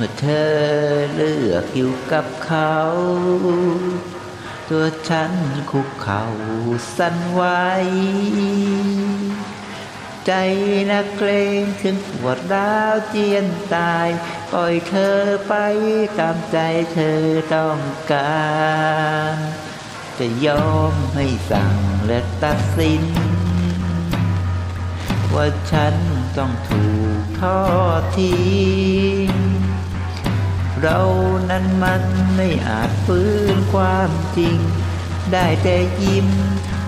เมื่อเธอเลือกอยู่กับเขา ตัวฉันคุกเข่าสั่นไหวใจนักเกรงถึงปวดร้าวเจียนตาย ปล่อยเธอไปตามใจเธอต้องการ จะยอมให้สั่งและตัดสิน ว่าฉันต้องถูกทอดทิ้ง เรานั้นมันไม่อาจฟื้นความจริง ได้แต่ยิ้ม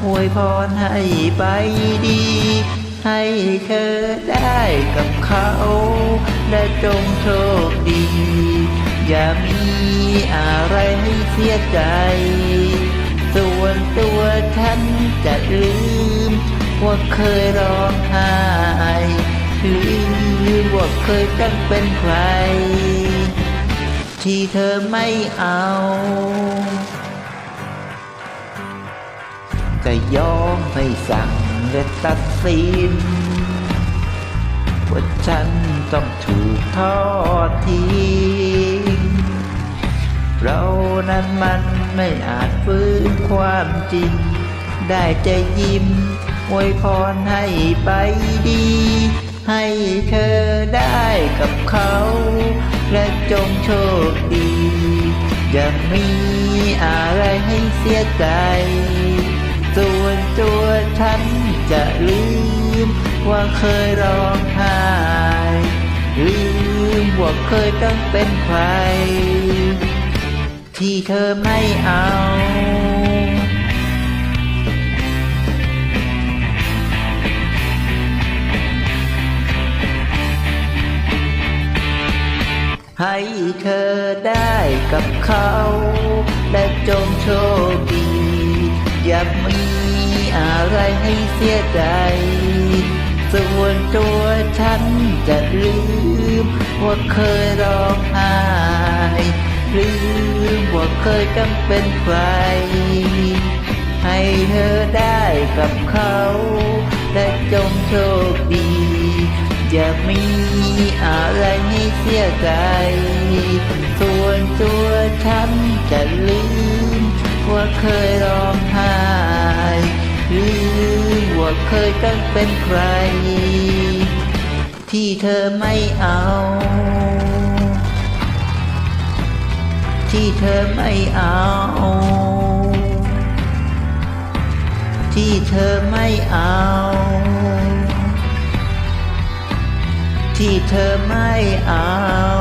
อวยพรให้ไปดี ให้เธอได้กับเขา และจงโชคดี อย่ามีอะไรให้เสียใจ ส่วนตัวฉันจะลืม ว่าเคยร้องไห้ลืมว่าเคยตั้งเป็นใคร ที่เธอไม่เอา จะยอมให้สั่งและตัดสินว่าฉันต้องถูกทอดทิ้งเรานั้นมันไม่อาจฟื้นความจริง ได้จะยิ้มอวยพรให้ไปดี ให้เธอได้กับเขา จงโชคดี อย่ามีอะไรให้เสียใจ ส่วนตัวฉันจะลืม ว่าเคยร้องไห้ลืมว่าเคยต้องเป็นใคร ที่เธอไม่เอา ให้เธอได้กับเขา และจงโชคดี อย่ามีอะไรให้เสียใจส่วนตัวฉันจะลืม ว่าเคยร้องไห้ลืมว่าเคยต้งเป็นใคร ให้เธอได้กับเขา และจงโชคดี อย่ามีอะไรให้เสียใจ ส่วนตัวฉันจะลืม ว่าเคยร้องไห้ลืมว่าเคยต้องเป็นใคร ที่เธอไม่เอา ที่เธอไม่เอา ที่เธอไม่เอา เธอไม่เอา